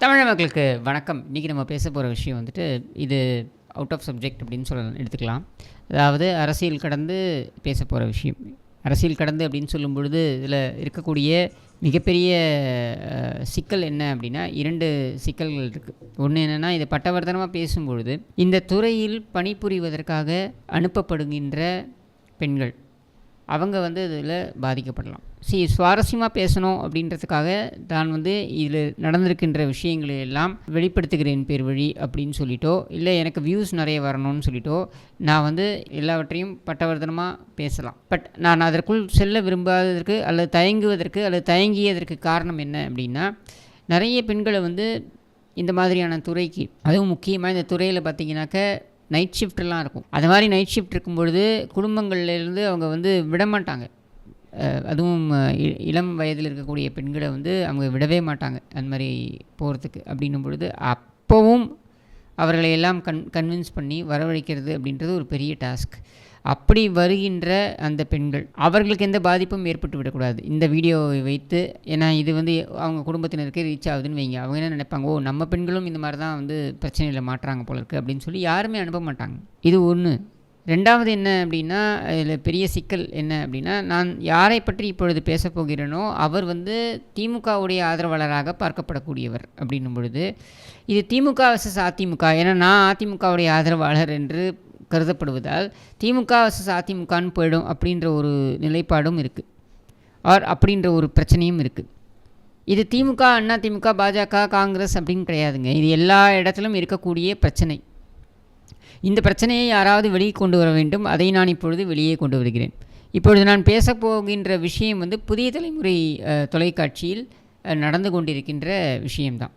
தமிழ் மக்களுக்கு வணக்கம். இன்றைக்கி நம்ம பேச போகிற விஷயம் வந்துட்டு இது அவுட் ஆஃப் சப்ஜெக்ட் அப்படின்னு சொல்ல எடுத்துக்கலாம். அதாவது அரசியல் கடந்து பேச போகிற விஷயம். அரசியல் கடந்து அப்படின்னு சொல்லும் பொழுது இதில் இருக்கக்கூடிய மிகப்பெரிய சிக்கல் என்ன அப்படின்னா இரண்டு சிக்கல்கள் இருக்குது ஒன்று என்னென்னா இதை பட்டவர்த்தனமாக பேசும்பொழுது இந்த துறையில் பணிபுரிவதற்காக அனுப்பப்படுகின்ற பெண்கள். அவங்க வந்து இதில் பாதிக்கப்படலாம். சி சுவாரஸ்யமாக பேசணும் அப்படின்றதுக்காக நான் வந்து இதில் நடந்திருக்கின்ற விஷயங்களை எல்லாம் வெளிப்படுத்துகிறேன் பேர் வழி அப்படின்னு சொல்லிட்டோ இல்லை எனக்கு வியூஸ் நிறைய வரணும்னு சொல்லிட்டோ நான் வந்து எல்லாவற்றையும் பட்டவர்த்தனமாக பேசலாம். பட் நான் அதற்குள் செல்ல விரும்பாததற்கு அல்லது தயங்குவதற்கு அல்லது தயங்கியதற்கு காரணம் என்ன அப்படின்னா நிறைய பெண்களை வந்து இந்த மாதிரியான துறைக்கு அதுவும் முக்கியமாக இந்த துறையில் பார்த்தீங்கன்னாக்க நைட் ஷிஃப்ட்லாம் இருக்கும். அது மாதிரி நைட் ஷிஃப்ட் இருக்கும்பொழுது குடும்பங்கள்லேருந்து அவங்க வந்து விட மாட்டாங்க அதுவும் இளம் வயதில் இருக்கக்கூடிய பெண்களை வந்து அவங்க விடவே மாட்டாங்க. அந்த மாதிரி போகிறதுக்கு அப்படின்னும் பொழுது அப்போவும் அவர்களை எல்லாம் கன் கன்வின்ஸ் பண்ணி வரவழைக்கிறது அப்படின்றது ஒரு பெரிய டாஸ்க் அப்படி வருகின்ற அந்த பெண்கள் அவர்களுக்கு எந்த பாதிப்பும் ஏற்பட்டு விடக்கூடாது. இந்த வீடியோவை வைத்து ஏன்னா இது வந்து அவங்க குடும்பத்தினருக்கு ரீச் ஆகுதுன்னு வைங்க. அவங்க என்ன நினைப்பாங்க ஓ நம்ம பெண்களும் இந்த மாதிரி தான் வந்து பிரச்சனையில் மாட்டுறாங்க போல இருக்குது அப்படின்னு சொல்லி யாருமே அனுப்ப மாட்டாங்க. இது ஒன்று ரெண்டாவது என்ன அப்படின்னா இதில் பெரிய சிக்கல் என்ன அப்படின்னா நான் யாரை பற்றி இப்பொழுது பேசப் போகிறேனோ அவர் வந்து திமுகவுடைய ஆதரவாளராக பார்க்கப்படக்கூடியவர் அப்படின்னும் பொழுது இது திமுக வர்சஸ் அதிமுக. ஏன்னா நான் அதிமுகவுடைய ஆதரவாளர் என்று கருதப்படுவதால் திமுக வர்சஸ் அதிமுகன்னு போயிடும் அப்படின்ற ஒரு நிலைப்பாடும் இருக்குது ஆர் அப்படின்ற ஒரு பிரச்சனையும் இருக்குது இது திமுக அண்ணா திமுக பாஜக காங்கிரஸ் அப்படின்னு கிடையாதுங்க. இது எல்லா இடத்திலும் இருக்கக்கூடிய பிரச்சனை. இந்த பிரச்சனையை யாராவது வெளியே கொண்டு வர வேண்டும். அதை நான் இப்பொழுது வெளியே கொண்டு வருகிறேன். இப்பொழுது நான் பேசப்போகின்ற விஷயம் வந்து புதிய தலைமுறை தொலைக்காட்சியில் நடந்து கொண்டிருக்கின்ற விஷயம்தான்.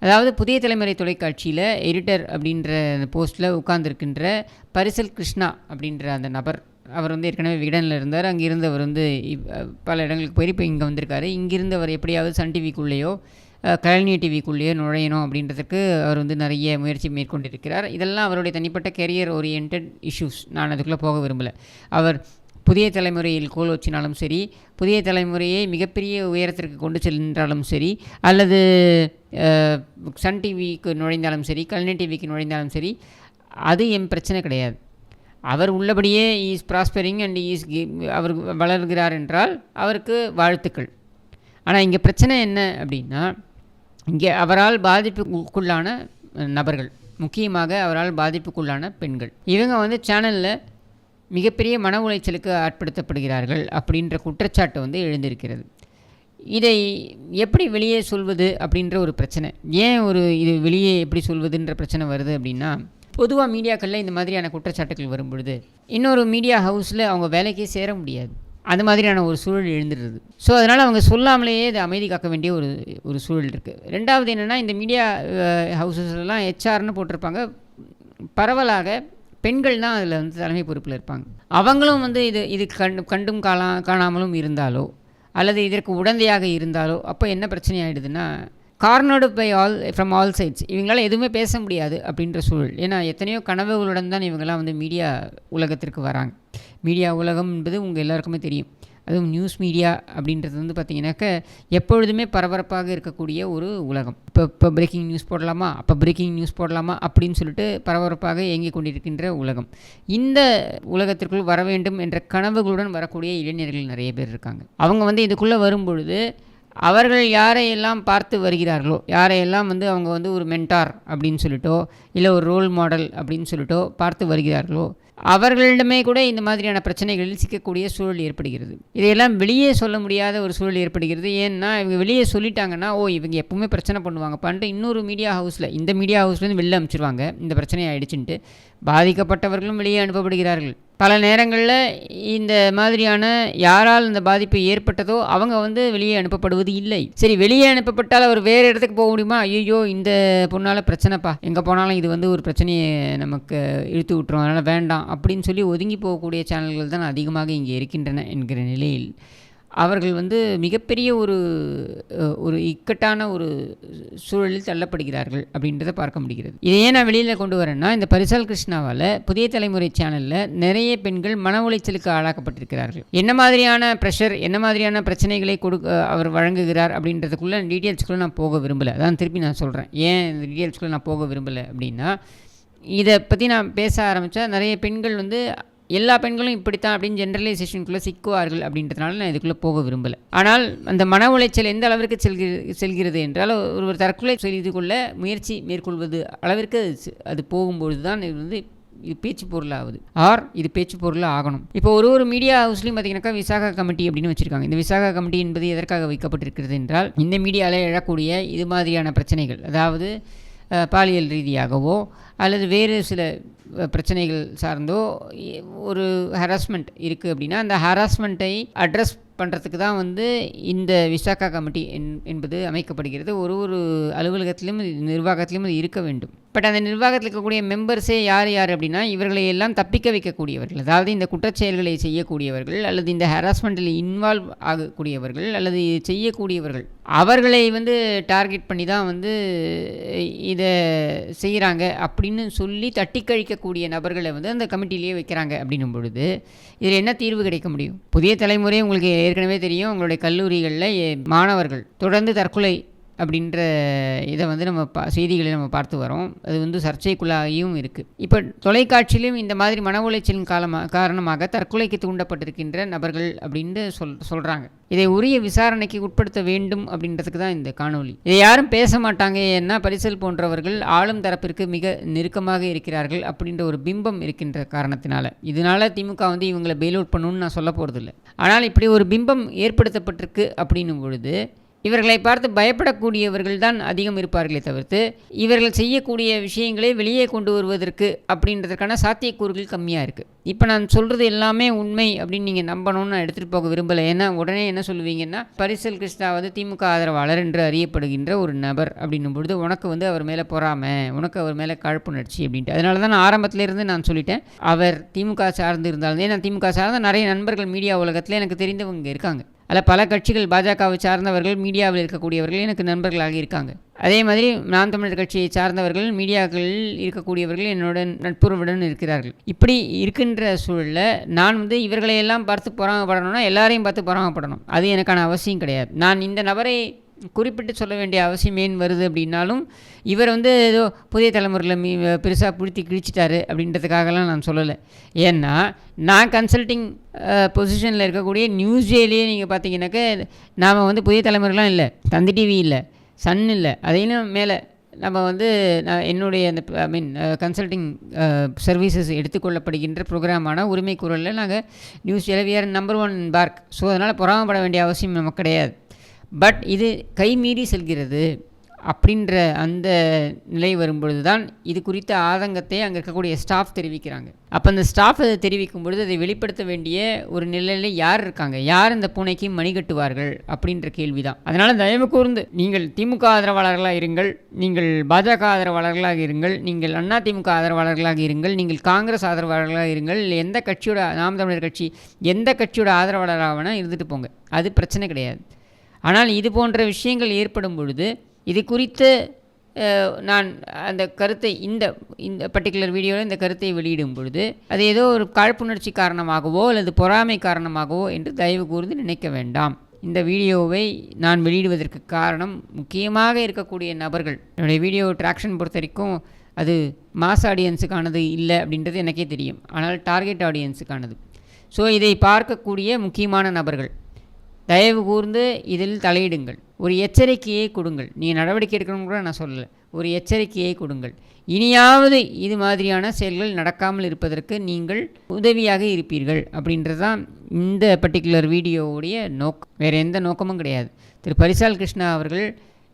அதாவது புதிய தலைமுறை தொலைக்காட்சியில் எடிட்டர் அப்படின்ற அந்த போஸ்ட்டில் உட்கார்ந்துருக்கின்ற பரிசல் கிருஷ்ணா அப்படின்ற அந்த நபர் அவர் வந்து ஏற்கனவே விகடனில் இருந்தார். அங்கே இருந்தவர் வந்து இவ்- பல இடங்களுக்கு போய் இப்போ இங்கே வந்திருக்காரு. இங்கிருந்து அவர் எப்படியாவது சன் டிவிக்குள்ளேயோ கழனி டிவிக்குள்ளேயோ நுழையணும் அப்படின்றதுக்கு அவர் வந்து நிறைய முயற்சி மேற்கொண்டிருக்கிறார். இதெல்லாம் அவருடைய தனிப்பட்ட கெரியர் ஓரியன்ட் இஷ்யூஸ் நான் அதுக்குள்ளே போக விரும்பலை. அவர் புதிய தலைமுறையில் கோல் வச்சினாலும் சரி புதிய தலைமுறையை மிகப்பெரிய உயரத்திற்கு கொண்டு சென்றாலும் சரி அல்லது சன் டிவிக்கு நுழைந்தாலும் சரி கலைஞர் டிவிக்கு நுழைந்தாலும் சரி அது என் பிரச்சனை கிடையாது. அவர் உள்ளபடியே இஸ் ப்ராஸ்பரிங் அண்ட் இஸ் அவர் வளர்கிறார் என்றால் அவருக்கு வாழ்த்துக்கள். ஆனால் இங்கே பிரச்சனை என்ன அப்படின்னா இங்கே அவரால் பாதிப்புக்குள்ளான நபர்கள் முக்கியமாக அவரால் பாதிப்புக்குள்ளான பெண்கள். இவங்க வந்து சேனலில் மிகப்பெரிய மன உளைச்சலுக்கு ஆட்படுத்தப்படுகிறார்கள் அப்படின்ற குற்றச்சாட்டு வந்து எழுந்திருக்கிறது. இதை எப்படி வெளியே சொல்வது அப்படின்ற ஒரு பிரச்சனை. ஏன் ஒரு இது வெளியே எப்படி சொல்வதுன்ற பிரச்சனை வருது அப்படின்னா பொதுவாக மீடியாக்களில் இந்த மாதிரியான குற்றச்சாட்டுகள் வரும்பொழுது இன்னொரு மீடியா ஹவுஸில் அவங்க வேலைக்கே சேர முடியாது. அந்த மாதிரியான ஒரு சூழல் எழுந்துடுது. ஸோ அதனால் அவங்க சொல்லாமலேயே இதை அமைதி காக்க வேண்டிய ஒரு ஒரு சூழல் இருக்குது ரெண்டாவது என்னென்னா இந்த மீடியா ஹவுசஸ்லாம் ஹெச்ஆர்னு போட்டிருப்பாங்க. பரவலாக பெண்கள் தான் அதில் வந்து தலைமை பொறுப்பில் இருப்பாங்க. அவங்களும் வந்து இது இது கண்டு கண்டும் காணா காணாமலும் இருந்தாலோ அல்லது இதற்கு உடந்தையாக இருந்தாலோ அப்போ என்ன பிரச்சனை ஆகிடுதுன்னா கார்னோடு by all from all sides இவங்களால் எதுவுமே பேச முடியாது அப்படின்ற சூழல். ஏன்னா எத்தனையோ கனவுகளுடன் தான் இவங்கெல்லாம் வந்து மீடியா உலகத்திற்கு வராங்க. மீடியா உலகம் என்பது உங்கள் எல்லாருக்குமே தெரியும். அதுவும் நியூஸ் மீடியா அப்படின்றது வந்து பார்த்திங்கனாக்க எப்பொழுதுமே பரபரப்பாக இருக்கக்கூடிய ஒரு உலகம். இப்போ இப்போ பிரேக்கிங் நியூஸ் போடலாமா? அப்போ பிரேக்கிங் நியூஸ் போடலாமா? அப்படின்னு சொல்லிட்டு பரபரப்பாக இயங்கிக் கொண்டிருக்கின்ற உலகம். இந்த உலகத்திற்குள் வர வேண்டும் என்ற கனவுகளுடன் வரக்கூடிய இளைஞர்கள் நிறைய பேர் இருக்காங்க. அவங்க வந்து இதுக்குள்ளே வரும்பொழுது அவர்கள் யாரையெல்லாம் பார்த்து வருகிறார்களோ யாரையெல்லாம் வந்து அவங்க வந்து ஒரு மென்டார் அப்படின்னு சொல்லிட்டோ இல்லை ஒரு ரோல் மாடல் அப்படின்னு சொல்லிட்டோ பார்த்து வருகிறார்களோ அவர்களிடமே கூட இந்த மாதிரியான பிரச்சனைகளில் சிக்கக்கூடிய சூழல் ஏற்படுகிறது. இதையெல்லாம் வெளியே சொல்ல முடியாத ஒரு சூழல் ஏற்படுகிறது. ஏன்னா இவங்க வெளியே சொல்லிட்டாங்கன்னா ஓ இவங்க எப்பவுமே பிரச்சனை பண்ணுவாங்க. பண்ணிட்டு இன்னொரு மீடியா ஹவுஸில் இந்த மீடியா ஹவுஸ்லேருந்து வெளில அனுப்பிச்சிருவாங்க இந்த பிரச்சனை ஆயிடுச்சுன்ட்டு பாதிக்கப்பட்டவர்களும் வெளியே அனுப்பப்படுகிறார்கள். பல நேரங்களில் இந்த மாதிரியான யாரால் இந்த பாதிப்பு ஏற்பட்டதோ அவங்க வந்து வெளியே அனுப்பப்படுவது இல்லை. சரி வெளியே அனுப்பப்பட்டால் அவர் வேறு இடத்துக்கு போக முடியுமா? ஐயோ இந்த பொண்ணால் பிரச்சனைப்பா. எங்கே போனாலும் இது வந்து ஒரு பிரச்சனையை நமக்கு இழுத்து விட்டுரும். அதனால் வேண்டாம் அப்படின்னு சொல்லி ஒதுங்கி போகக்கூடிய சேனல்கள் தான் அதிகமாக இங்கே இருக்கின்றன என்கிற நிலையில். அவர்கள் வந்து மிகப்பெரிய ஒரு ஒரு இக்கட்டான ஒரு சூழலில் தள்ளப்படுகிறார்கள் அப்படின்றத பார்க்க முடிகிறது. இதை ஏன் நான் வெளியில் கொண்டு வரேன்னா இந்த பரிசால் கிருஷ்ணாவால் புதிய தலைமுறை சேனலில் நிறைய பெண்கள் மன உளைச்சலுக்கு ஆளாக்கப்பட்டிருக்கிறார்கள். என்ன மாதிரியான ப்ரெஷர் என்ன மாதிரியான பிரச்சனைகளை கொடுக்க அவர் வழங்குகிறார் அப்படின்றதுக்குள்ளே டீட்டெயில்ஸ்க்குள்ளே நான் போக விரும்பலை. அதான் திருப்பி நான் சொல்கிறேன் ஏன் இந்த டீட்டெயில்ஸ்க்குள்ளே நான் போக விரும்பலை அப்படின்னா இதை பற்றி நான் பேச ஆரம்பித்தா நிறைய பெண்கள் வந்து எல்லா பெண்களும் இப்படித்தான் அப்படின்னு ஜென்ரலைசேஷனுக்குள்ளே சிக்குவார்கள் அப்படின்றதுனால நான் இதுக்குள்ளே போக விரும்பலை. ஆனால் அந்த மன உளைச்சல் எந்த அளவிற்கு செல்கிறது செல்கிறது என்றால் ஒருவர் தற்கொலை செய்து கொள்ள முயற்சி மேற்கொள்வது அளவிற்கு அது போகும்பொழுது தான் இது வந்து இது பேச்சு பொருளாகுது ஆர் இது பேச்சு பொருளாக ஆகணும். இப்போ ஒரு ஒரு மீடியா ஹவுஸ்லையும் பார்த்தீங்கன்னாக்கா விசாகா கமிட்டி அப்படின்னு வச்சுருக்காங்க. இந்த விசாகா கமிட்டி என்பது எதற்காக வைக்கப்பட்டிருக்கிறது என்றால் இந்த மீடியாவில் எழக்கூடிய இது மாதிரியான பிரச்சனைகள். அதாவது பாலியல் ரீதியாகவோ அல்லது வேறு சில பிரச்சனைகள் சார்ந்தோ ஒரு ஹராஸ்மெண்ட் இருக்குது அப்படின்னா அந்த ஹராஸ்மெண்ட்டை அட்ரஸ் பண்ணுறதுக்கு தான் வந்து இந்த விசாகா கமிட்டி என் என்பது அமைக்கப்படுகிறது. ஒரு ஒரு அலுவலகத்திலும் இது நிர்வாகத்திலும் இது இருக்க வேண்டும். பட் அந்த நிர்வாகத்தில் இருக்கக்கூடிய மெம்பர்ஸே யார் யார் அப்படின்னா இவர்களை எல்லாம் தப்பிக்க வைக்கக்கூடியவர்கள். அதாவது இந்த குற்றச்செயல்களை செய்யக்கூடியவர்கள் அல்லது இந்த ஹராஸ்மெண்ட்டில் இன்வால்வ் ஆகக்கூடியவர்கள் அல்லது இது செய்யக்கூடியவர்கள். அவர்களை வந்து டார்கெட் பண்ணி தான் வந்து இதை செய்கிறாங்க அப்படின்னு சொல்லி தட்டி கழிக்கக்கூடிய நபர்களை வந்து அந்த கமிட்டிலேயே வைக்கிறாங்க அப்படின்னும் பொழுது இதில் என்ன தீர்வு கிடைக்க முடியும்? புதிய தலைமுறை உங்களுக்கு ஏற்கனவே தெரியும். உங்களுடைய கல்லூரிகளில் மாணவர்கள் தொடர்ந்து தற்கொலை அப்படின்ற இதை வந்து நம்ம பா செய்திகளை நம்ம பார்த்து வரோம். அது வந்து சர்ச்சைக்குள்ளாகியும் இருக்குது இப்போ தொலைக்காட்சியிலும் இந்த மாதிரி மன உளைச்சலின் காலமாக காரணமாக தற்கொலைக்கு தூண்டப்பட்டிருக்கின்ற நபர்கள் அப்படின்னு சொல் சொல்கிறாங்க இதை உரிய விசாரணைக்கு உட்படுத்த வேண்டும் அப்படின்றதுக்கு தான் இந்த காணொளி. இதை யாரும் பேச மாட்டாங்க. ஏன்னா பரிசல் போன்றவர்கள் ஆளும் தரப்பிற்கு மிக நெருக்கமாக இருக்கிறார்கள் அப்படின்ற ஒரு பிம்பம் இருக்கின்ற காரணத்தினால. இதனால திமுக வந்து இவங்களை பெயில் அவுட் பண்ணணும்னு நான் சொல்ல போகிறதில்ல ஆனால் இப்படி ஒரு பிம்பம் ஏற்படுத்தப்பட்டிருக்கு அப்படின்னும் பொழுது இவர்களை பார்த்து பயப்படக்கூடியவர்கள் தான் அதிகம் இருப்பார்களே தவிர்த்து இவர்கள் செய்யக்கூடிய விஷயங்களை வெளியே கொண்டு வருவதற்கு அப்படின்றதுக்கான சாத்தியக்கூறுகள் கம்மியாக இருக்குது இப்போ நான் சொல்கிறது எல்லாமே உண்மை அப்படின்னு நீங்கள் நம்பணும்னு நான் எடுத்துகிட்டு போக விரும்பலை. ஏன்னா உடனே என்ன சொல்லுவீங்கன்னா பரிசல் கிருஷ்ணா வந்து திமுக ஆதரவாளர் என்று அறியப்படுகின்ற ஒரு நபர் அப்படின்னும் பொழுது உனக்கு வந்து அவர் மேலே பொறாமை உனக்கு அவர் மேலே காழ்ப்புணர்ச்சி அப்படின்ட்டு. அதனால தான் நான் ஆரம்பத்திலேருந்து நான் சொல்லிட்டேன் அவர் திமுக சார்ந்து இருந்தாலும் ஏன்னா திமுக சார்ந்த நிறைய நண்பர்கள் மீடியா உலகத்தில் எனக்கு தெரிந்தவங்க இருக்காங்க. அதில் பல கட்சிகள் பாஜகவை சார்ந்தவர்கள் மீடியாவில் இருக்கக்கூடியவர்கள் எனக்கு நண்பர்களாக இருக்காங்க. அதே மாதிரி நாம் தமிழர் கட்சியை சார்ந்தவர்கள் மீடியாக்களில் இருக்கக்கூடியவர்கள் என்னுடன் நட்புறவுடன் இருக்கிறார்கள். இப்படி இருக்கின்ற சூழலில் நான் வந்து இவர்களையெல்லாம் பார்த்து பொறாமப்படணும்னா எல்லாரையும் பார்த்து பொறாமப்படணும். அது எனக்கான அவசியம் கிடையாது. நான் இந்த நபரை குறிப்பிட்டு சொல்ல வேண்டிய அவசியம் ஏன் வருது அப்படின்னாலும் இவர் வந்து ஏதோ புதிய தலைமுறையில் மீ பெருசாக பிடித்தி கிழிச்சிட்டாரு அப்படின்றதுக்காகலாம் நான் சொல்லலை. ஏன்னா நான் கன்சல்டிங் பொசிஷனில் இருக்கக்கூடிய நியூஸ் டேலேயே நீங்கள் பார்த்தீங்கன்னாக்க நாம் வந்து புதிய தலைமுறைலாம் இல்லை. தந்தி டிவி இல்லை. சன் இல்லை. அதையும் மேலே நம்ம வந்து நான் என்னுடைய அந்த ஐ மீன் கன்சல்டிங் சர்வீசஸ் எடுத்துக்கொள்ளப்படுகின்ற ப்ரோக்ராமான உரிமை குரலில் நாங்கள் நியூஸ் எலவியர் நம்பர் ஒன் பார்க் ஸோ அதனால் பொறாமப்பட வேண்டிய அவசியம் நமக்கு கிடையாது. பட் இது கை மீறி செல்கிறது அப்படின்ற அந்த நிலை வரும்பொழுது தான் இது குறித்த ஆதங்கத்தை அங்கே இருக்கக்கூடிய ஸ்டாஃப் தெரிவிக்கிறாங்க. அப்போ அந்த ஸ்டாஃப் அதை தெரிவிக்கும் பொழுது அதை வெளிப்படுத்த வேண்டிய ஒரு நிலையில் யார் இருக்காங்க? யார் இந்த பூனைக்கு மணி கட்டுவார்கள்? அப்படின்ற கேள்வி தான் அதனால் தயவு கூர்ந்து நீங்கள் திமுக ஆதரவாளர்களாக இருங்கள் நீங்கள் பாஜக ஆதரவாளர்களாக இருங்கள் நீங்கள் அண்ணா திமுக ஆதரவாளர்களாக இருங்கள் நீங்கள் காங்கிரஸ் ஆதரவாளர்களாக இருங்கள் இல்லை எந்த கட்சியோட நாம் தமிழர் கட்சி எந்த கட்சியோட ஆதரவாளராக வேணால் இருந்துட்டு போங்க. அது பிரச்சனை கிடையாது. ஆனால் இது போன்ற விஷயங்கள் ஏற்படும் பொழுது இது குறித்து நான் அந்த கருத்தை இந்த இந்த பர்டிகுலர் வீடியோவில் இந்த கருத்தை வெளியிடும் பொழுது அது ஏதோ ஒரு காழ்ப்புணர்ச்சி காரணமாகவோ அல்லது பொறாமை காரணமாகவோ என்று தயவு கூர்ந்து நினைக்க வேண்டாம். இந்த வீடியோவை நான் வெளியிடுவதற்கு காரணம் முக்கியமாக இருக்கக்கூடிய நபர்கள். என்னுடைய வீடியோ ட்ராக்ஷன் பொறுத்த வரைக்கும் அது மாஸ் ஆடியன்ஸுக்கானது இல்லை அப்படின்றது எனக்கே தெரியும். ஆனால் டார்கெட் ஆடியன்ஸுக்கானது ஸோ இதை பார்க்கக்கூடிய முக்கியமான நபர்கள். தயவு கூர்ந்து இதில் தலையிடுங்கள். ஒரு எச்சரிக்கையை கொடுங்கள். நீங்கள் நடவடிக்கை எடுக்கணும்னு கூட நான் சொல்லலை. ஒரு எச்சரிக்கையை கொடுங்கள். இனியாவது இது மாதிரியான செயல்கள் நடக்காமல் இருப்பதற்கு நீங்கள் உதவியாக இருப்பீர்கள் அப்படின்றது தான் இந்த பர்டிகுலர் வீடியோவுடைய நோக்கம். வேறு எந்த நோக்கமும் கிடையாது. திரு. பரிசால் கிருஷ்ணா அவர்கள்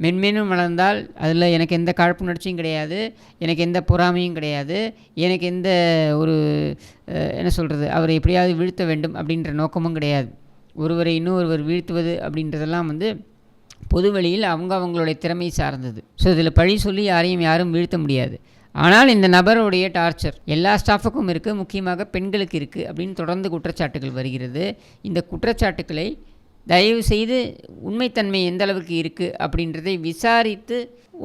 மென்மேலும் வளர்ந்தால் அதில் எனக்கு எந்த காழ்ப்புணர்ச்சியும் கிடையாது. எனக்கு எந்த பொறாமையும் கிடையாது. எனக்கு எந்த ஒரு என்ன சொல்கிறது அவரை எப்படியாவது வீழ்த்த வேண்டும் அப்படின்ற நோக்கமும் கிடையாது. ஒருவரை இன்னொருவர் வீழ்த்துவது அப்படின்றதெல்லாம் வந்து பொது வழியில் அவங்க அவங்களுடைய திறமை சார்ந்தது. ஸோ இதில் பழி சொல்லி யாரையும் யாரும் வீழ்த்த முடியாது. ஆனால் இந்த நபருடைய டார்ச்சர் எல்லா ஸ்டாஃபுக்கும் இருக்குது முக்கியமாக பெண்களுக்கு இருக்குது அப்படின்னு தொடர்ந்து குற்றச்சாட்டுகள் வருகிறது. இந்த குற்றச்சாட்டுக்களை தயவு செய்து உண்மைத்தன்மை எந்த அளவுக்கு இருக்குது அப்படின்றதை விசாரித்து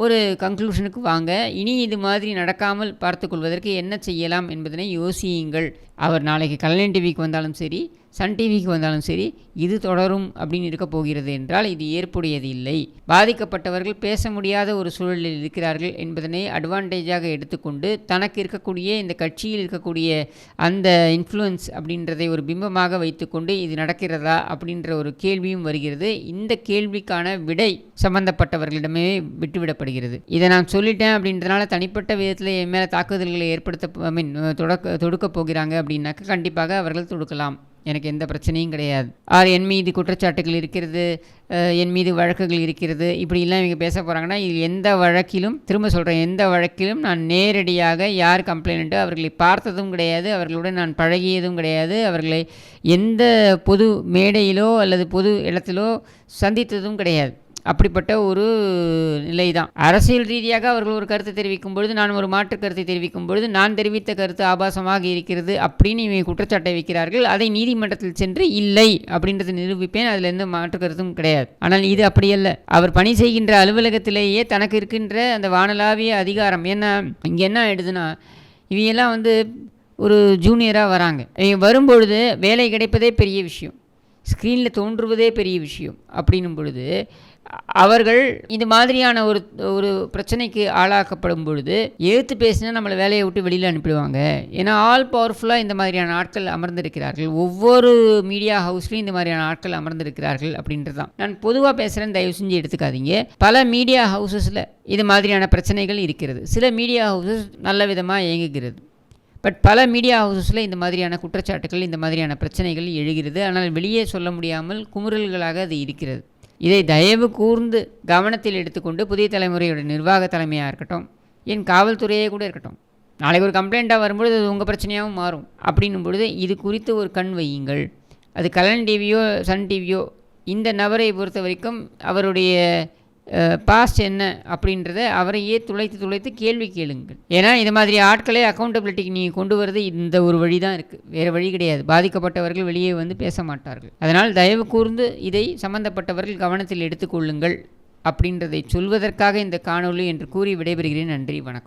ஒரு கன்க்ளூஷனுக்கு வாங்க. இனி இது மாதிரி நடக்காமல் பார்த்துக்கொள்வதற்கு என்ன செய்யலாம் என்பதனை யோசியுங்கள். அவர் நாளைக்கு கலைஞன் டிவிக்கு வந்தாலும் சரி சன் டிவிக்கு வந்தாலும் சரி இது தொடரும் அப்படின்னு இருக்க போகிறது என்றால் இது ஏற்புடையது இல்லை. பாதிக்கப்பட்டவர்கள் பேச முடியாத ஒரு சூழலில் இருக்கிறார்கள் என்பதனை அட்வான்டேஜாக எடுத்துக்கொண்டு தனக்கு இருக்கக்கூடிய இந்த கட்சியில் இருக்கக்கூடிய அந்த இன்ஃப்ளூயன்ஸ் அப்படின்றதை ஒரு பிம்பமாக வைத்துக்கொண்டு இது நடக்கிறதா அப்படின்ற ஒரு கேள்வியும் வருகிறது. இந்த கேள்விக்கான விடை சம்பந்தப்பட்டவர்களிடமே விட்டுவிடப்படுகிறது. இதை நான் சொல்லிட்டேன் அப்படின்றதுனால தனிப்பட்ட விதத்தில் என் மேலே தாக்குதல்களை ஏற்படுத்த ஐ மீன் தொடக்க தொடுக்க போகிறாங்க அப்படின்னாக்க கண்டிப்பாக அவர்கள் தொடுக்கலாம். எனக்கு எந்த பிரச்சனையும் கிடையாது. ஆர் என் மீது குற்றச்சாட்டுகள் இருக்கிறது என் மீது வழக்குகள் இருக்கிறது இப்படிலாம் இவங்க பேச போகிறாங்கன்னா இது எந்த வழக்கிலும் திரும்ப சொல்கிறேன் எந்த வழக்கிலும் நான் நேரடியாக யார் கம்ப்ளைண்ட்டு அவர்களை பார்த்ததும் கிடையாது அவர்களுடன் நான் பழகியதும் கிடையாது அவர்களை எந்த பொது மேடையிலோ அல்லது பொது இடத்திலோ சந்தித்ததும் கிடையாது. அப்படிப்பட்ட ஒரு நிலை தான் அரசியல் ரீதியாக அவர்கள் ஒரு கருத்தை தெரிவிக்கும் பொழுது நான் ஒரு மாற்று கருத்தை தெரிவிக்கும் பொழுது நான் தெரிவித்த கருத்து ஆபாசமாக இருக்கிறது அப்படின்னு இவங்க குற்றச்சாட்டை வைக்கிறார்கள். அதை நீதிமன்றத்தில் சென்று இல்லை அப்படின்றத நிரூபிப்பேன். அதில் எந்த மாற்று கருத்தும் கிடையாது. ஆனால் இது அப்படியல்ல அவர் பணி செய்கின்ற அலுவலகத்திலேயே தனக்கு இருக்கின்ற அந்த வானலாவிய அதிகாரம் ஏன்னா இங்கே என்ன ஆயிடுதுன்னா இவங்கெல்லாம் வந்து ஒரு ஜூனியராக வராங்க. இவங்க வரும்பொழுது வேலை கிடைப்பதே பெரிய விஷயம். ஸ்க்ரீனில் தோன்றுவதே பெரிய விஷயம். அப்படின்னும் பொழுது அவர்கள் இந்த மாதிரியான ஒரு ஒரு பிரச்சனைக்கு ஆளாக்கப்படும் பொழுது எழுத்து பேசினா நம்மளை வேலையை விட்டு வெளியில் அனுப்பிடுவாங்க. ஏன்னா ஆல் பவர்ஃபுல்லாக இந்த மாதிரியான ஆட்கள் அமர்ந்திருக்கிறார்கள். ஒவ்வொரு மீடியா ஹவுஸ்லையும் இந்த மாதிரியான ஆட்கள் அமர்ந்திருக்கிறார்கள் அப்படின்றது தான் நான் பொதுவாக பேசுகிறேன் தயவு செஞ்சு எடுத்துக்காதீங்க. பல மீடியா ஹவுசஸில் இது மாதிரியான பிரச்சனைகள் இருக்கிறது. சில மீடியா ஹவுசஸ் நல்ல விதமாக இயங்குகிறது. பட் பல மீடியா ஹவுசஸில் இந்த மாதிரியான குற்றச்சாட்டுகள் இந்த மாதிரியான பிரச்சனைகள் எழுகிறது. ஆனால் வெளியே சொல்ல முடியாமல் குமுறல்களாக அது இருக்கிறது. இதை தயவு கூர்ந்து கவனத்தில் எடுத்துக்கொண்டு புதிய தலைமுறையோட நிர்வாக தலைமையாக இருக்கட்டும் என் காவல்துறையே கூட இருக்கட்டும். நாளைக்கு ஒரு கம்ப்ளைண்ட்டாக வரும்பொழுது அது உங்கள் பிரச்சனையாகவும் மாறும். அப்படின்னும் பொழுது இது குறித்து ஒரு கண் வையுங்கள். அது கலன் டிவியோ சன் டிவியோ இந்த நபரை பொறுத்த வரைக்கும் அவருடைய பாஸ்ட் என்ன அப்படின்றத அவரையே துளைத்து துளைத்து கேள்வி கேளுங்கள். ஏன்னா இது மாதிரி ஆட்களை அக்கௌண்டபிலிட்டிக்கு நீங்கள் கொண்டு வரது இந்த ஒரு வழி தான் இருக்குது வேறு வழி கிடையாது. பாதிக்கப்பட்டவர்கள் வெளியே வந்து பேச மாட்டார்கள். அதனால் தயவு கூர்ந்து இதை சம்பந்தப்பட்டவர்கள் கவனத்தில் எடுத்துக்கொள்ளுங்கள் அப்படின்றதை சொல்வதற்காக இந்த காணொளி என்று கூறி விடைபெறுகிறேன். நன்றி. வணக்கம்.